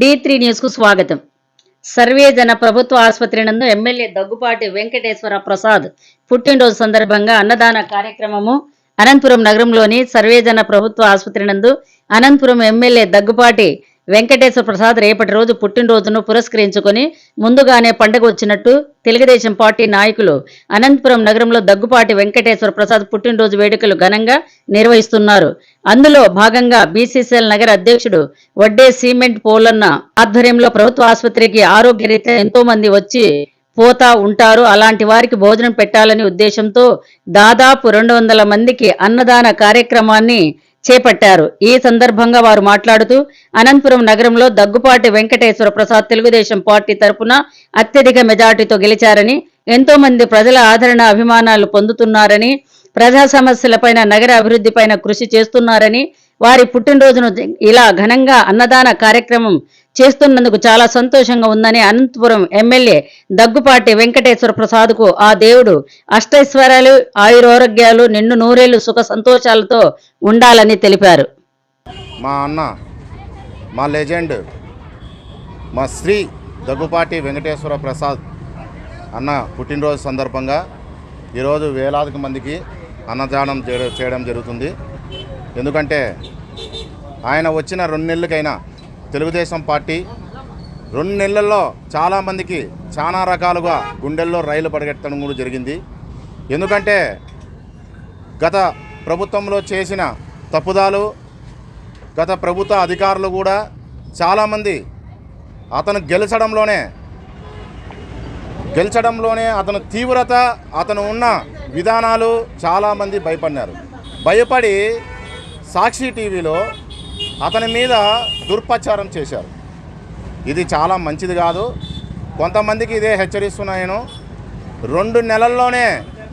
D three న్యూస్కు స్వాగతం. Survey జన ప్రభుత్వ ఆసుపత్రి నందు ఎమ్మెల్యే దగ్గుపాటి వెంకటేశ్వర ప్రసాద్ పుట్టినరోజు సందర్భంగా అన్నదాన కార్యక్రమము అనంతపురం నగరంలోని సర్వేజన ప్రభుత్వ ఆసుపత్రి నందు అనంతపురం ఎమ్మెల్యే దగ్గుపాటి వెంకటేశ్వర ప్రసాద్ రేపటి రోజు పుట్టినరోజును పురస్కరించుకొని ముందుగానే పండగ వచ్చినట్టు తెలుగుదేశం పార్టీ నాయకులు అనంతపురం నగరంలో దగ్గుపాటి వెంకటేశ్వర ప్రసాద్ పుట్టినరోజు వేడుకలు ఘనంగా నిర్వహిస్తున్నారు. అందులో భాగంగా బీసీసీఎల్ నగర అధ్యక్షుడు వడ్డే సిమెంట్ పోలన్న ఆధ్వర్యంలో ప్రభుత్వ ఆసుపత్రికి ఆరోగ్యరీత్యా ఎంతో మంది వచ్చి పోతా ఉంటారు. అలాంటి వారికి భోజనం పెట్టాలని ఉద్దేశంతో దాదాపు రెండు వందల మందికి అన్నదాన కార్యక్రమాన్ని చేపట్టారు. ఈ సందర్భంగా వారు మాట్లాడుతూ అనంతపురం నగరంలో దగ్గుపాటి వెంకటేశ్వర ప్రసాద్ తెలుగుదేశం పార్టీ తరపున అత్యధిక మెజార్టీతో గెలిచారని ఎంతో మంది ప్రజల ఆదరణ అభిమానాలు పొందుతున్నారని ప్రజా సమస్యలపైన నగర అభివృద్ధిపైన కృషి చేస్తున్నారని వారి పుట్టినరోజును ఇలా ఘనంగా అన్నదాన కార్యక్రమం చేస్తున్నందుకు చాలా సంతోషంగా ఉందని అనంతపురం ఎమ్మెల్యే దగ్గుపాటి వెంకటేశ్వర ప్రసాద్కు ఆ దేవుడు అష్టైశ్వర్యాలు ఆయురారోగ్యాలు నిన్ను నూరేళ్ళు సుఖ సంతోషాలతో ఉండాలని తెలిపారు. మా అన్న మా లెజెండ్ మా శ్రీ దగ్గుపాటి వెంకటేశ్వర ప్రసాద్ అన్న పుట్టినరోజు సందర్భంగా ఈరోజు వేలాది మందికి అన్నదానం చేయడం చేయడం జరుగుతుంది. ఎందుకంటే ఆయన వచ్చిన రెండు నెలలకైనా తెలుగుదేశం పార్టీ రెండు నెలల్లో చాలామందికి చాలా రకాలుగా గుండెల్లో రైలు పడగెట్టడం కూడా జరిగింది. ఎందుకంటే గత ప్రభుత్వంలో చేసిన తప్పుదాలు గత ప్రభుత్వ అధికారులు కూడా చాలామంది అతను గెలిచడంలోనే గెలిచడంలోనే అతను తీవ్రత అతను ఉన్న విధానాలు చాలామంది భయపడినారు. భయపడి సాక్షి టీవీలో అతని మీద దుర్ప్రచారం చేశారు. ఇది చాలా మంచిది కాదు. కొంతమందికి ఇదే హెచ్చరిస్తున్నాను రెండు నెలల్లోనే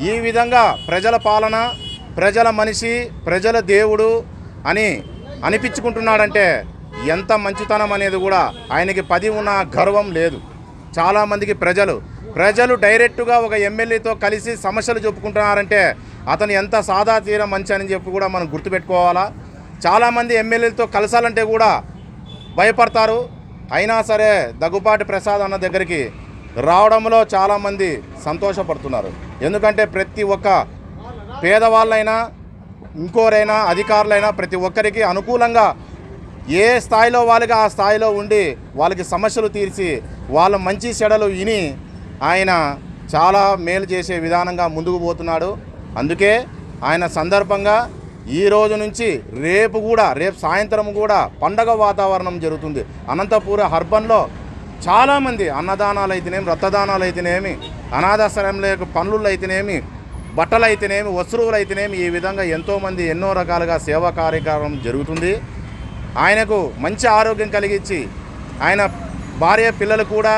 ఈ విధంగా ప్రజల పాలన ప్రజల మనిషి ప్రజల దేవుడు అని అనిపించుకుంటున్నాడంటే ఎంత మంచితనం అనేది కూడా ఆయనకి పది ఉన్న గర్వం లేదు. చాలామందికి ప్రజలు ప్రజలు డైరెక్టుగా ఒక ఎమ్మెల్యేతో కలిసి సమస్యలు చెప్పుకుంటున్నారంటే అతను ఎంత సాదా తీర మంచి అని చెప్పి కూడా మనం గుర్తుపెట్టుకోవాలా? చాలామంది ఎమ్మెల్యేలతో కలసాలంటే కూడా భయపడతారు. అయినా సరే దగ్గుపాటి ప్రసాద్ అన్న దగ్గరికి రావడంలో చాలామంది సంతోషపడుతున్నారు. ఎందుకంటే ప్రతి ఒక్క పేదవాళ్ళైనా ఇంకోరైనా అధికారులైనా ప్రతి ఒక్కరికి అనుకూలంగా ఏ స్థాయిలో వాళ్ళకి ఆ స్థాయిలో ఉండి వాళ్ళకి సమస్యలు తీర్చి వాళ్ళ మంచి చెడలు విని ఆయన చాలా మేలు చేసే విధానంగా ముందుకు పోతున్నాడు. అందుకే ఆయన సందర్భంగా ఈ రోజు నుంచి రేపు కూడా రేపు సాయంత్రం కూడా పండగ వాతావరణం జరుగుతుంది. అనంతపురం హర్బన్లో చాలామంది అన్నదానాలు అయితేనేమి రక్తదానాలు అయితేనేమి అనాథాశ్రయంలో పనులు అయితేనేమి బట్టలు అయితేనేమి వస్తువులు అయితేనేమి ఈ విధంగా ఎంతోమంది ఎన్నో రకాలుగా సేవా కార్యక్రమం జరుగుతుంది. ఆయనకు మంచి ఆరోగ్యం కలిగించి ఆయన భార్య పిల్లలు కూడా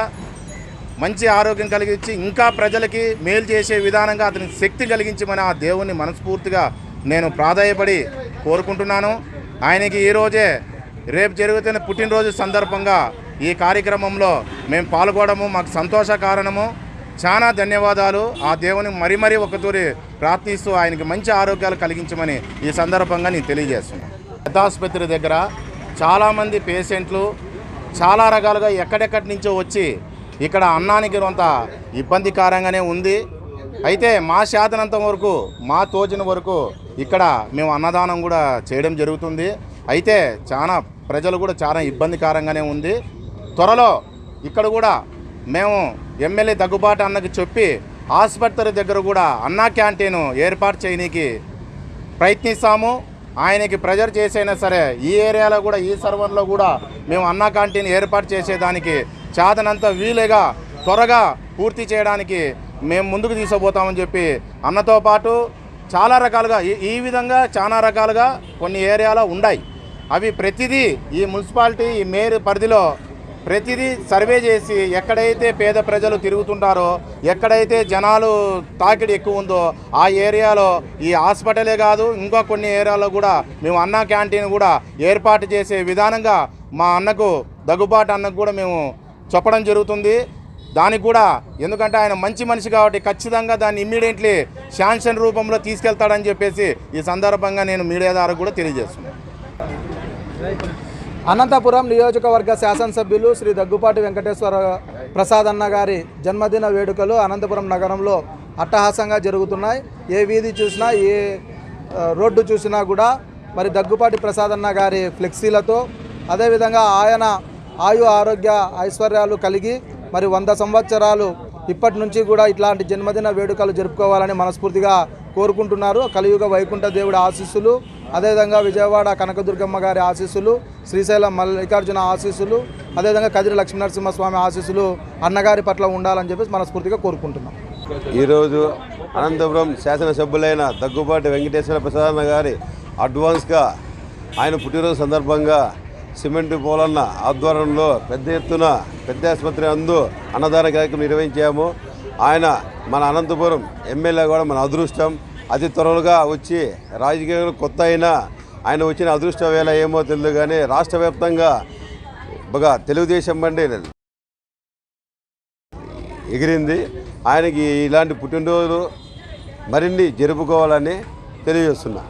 మంచి ఆరోగ్యం కలిగించి ఇంకా ప్రజలకి మేలు చేసే విధానంగా అతనికి శక్తి కలిగించమని ఆ దేవుణ్ణి మనస్ఫూర్తిగా నేను ప్రాధాయపడి కోరుకుంటున్నాను. ఆయనకి ఈరోజే రేపు జరుగుతున్న పుట్టినరోజు సందర్భంగా ఈ కార్యక్రమంలో మేము పాల్గొనడము మాకు సంతోష కారణము. చాలా ధన్యవాదాలు. ఆ దేవుని మరీ మరీ ఒకతూరి ప్రార్థిస్తూ ఆయనకి మంచి ఆరోగ్యాలు కలిగించమని ఈ సందర్భంగా నేను తెలియజేస్తున్నాను. పెద్దాసుపత్రి దగ్గర చాలామంది పేషెంట్లు చాలా రకాలుగా ఎక్కడెక్కడి నుంచో వచ్చి ఇక్కడ అన్నానికి కొంత ఇబ్బందికరంగానే ఉంది. అయితే మా శాతనంత వరకు మా తోచిన వరకు ఇక్కడ మేము అన్నదానం కూడా చేయడం జరుగుతుంది. అయితే చాలా ప్రజలు కూడా చాలా ఇబ్బందికరంగానే ఉంది. త్వరలో ఇక్కడ కూడా మేము ఎమ్మెల్యే దగ్గుబాటు అన్నకి చెప్పి ఆసుపత్రి దగ్గర కూడా అన్నా క్యాంటీన్ ఏర్పాటు చేయనీకి ప్రయత్నిస్తాము. ఆయనకి ప్రెజర్ చేసైనా సరే ఈ ఏరియాలో కూడా ఈ సర్వర్లో కూడా మేము అన్నా క్యాంటీన్ ఏర్పాటు చేసేదానికి చేతనంత వీలుగా త్వరగా పూర్తి చేయడానికి మేము ముందుకు తీసుకుపోతామని చెప్పి అన్నతో పాటు చాలా రకాలుగా ఈ- విధంగా చాలా రకాలుగా కొన్ని ఏరియాలో ఉన్నాయి అవి ప్రతిదీ ఈ మున్సిపాలిటీ ఈ మేయర్ పరిధిలో ప్రతిదీ సర్వే చేసి ఎక్కడైతే పేద ప్రజలు తిరుగుతుంటారో ఎక్కడైతే జనాలు తాకిడి ఎక్కువ ఉందో ఆ ఏరియాలో ఈ హాస్పిటలే కాదు ఇంకా కొన్ని ఏరియాలో కూడా మేము అన్న క్యాంటీన్ కూడా ఏర్పాటు చేసే విధానంగా మా అన్నకు దగ్గుబాటు అన్నకు కూడా మేము చెప్పడం జరుగుతుంది. దానికి కూడా ఎందుకంటే ఆయన మంచి మనిషి కాబట్టి ఖచ్చితంగా దాన్ని ఇమ్మీడియట్లీ శాంక్షన్ రూపంలో తీసుకెళ్తాడని చెప్పేసి ఈ సందర్భంగా నేను మీడియా ద్వారా కూడా తెలియజేస్తున్నాను. అనంతపురం నియోజకవర్గ శాసనసభ్యులు శ్రీ దగ్గుపాటి వెంకటేశ్వర ప్రసాద్ అన్న గారి జన్మదిన వేడుకలు అనంతపురం నగరంలో అట్టహాసంగా జరుగుతున్నాయి. ఏ వీధి చూసినా ఏ రోడ్డు చూసినా కూడా మరి దగ్గుపాటి ప్రసాద్ అన్న గారి ఫ్లెక్సీలతో అదేవిధంగా ఆయన ఆయు ఆరోగ్య ఐశ్వర్యాలు కలిగి మరి వంద సంవత్సరాలు ఇప్పటి నుంచి కూడా ఇట్లాంటి జన్మదిన వేడుకలు జరుపుకోవాలని మనస్ఫూర్తిగా కోరుకుంటున్నారు. కలియుగ వైకుంఠ దేవుడి ఆశీస్సులు అదేవిధంగా విజయవాడ కనకదుర్గమ్మ గారి ఆశీస్సులు శ్రీశైలం మల్లికార్జున ఆశీస్సులు అదేవిధంగా కదిరి లక్ష్మీనరసింహస్వామి ఆశీస్సులు అన్నగారి పట్ల ఉండాలని చెప్పేసి మనస్ఫూర్తిగా కోరుకుంటున్నాం. ఈరోజు అనంతపురం శాసనసభ్యులైన దగ్గుబాటి వెంకటేశ్వర ప్రసాద గారి అడ్వాన్స్గా ఆయన పుట్టినరోజు సందర్భంగా సిమెంట్ పోలన్న ఆధ్వర్యంలో పెద్ద ఎత్తున పెద్ద ఆసుపత్రి అందు అన్నదాన కార్యక్రమం నిర్వహించాము. ఆయన మన అనంతపురం ఎమ్మెల్యే కూడా మన అదృష్టం. అతి త్వరలుగా వచ్చి రాజకీయంలో కొత్త అయినా ఆయన వచ్చిన అదృష్ట వేళ ఏమో తెలియదు కానీ రాష్ట్ర వ్యాప్తంగా బాగా తెలుగుదేశం బండి ఎగిరింది. ఆయనకి ఇలాంటి పుట్టినరోజులు మరిన్ని జరుపుకోవాలని తెలియజేస్తున్నా.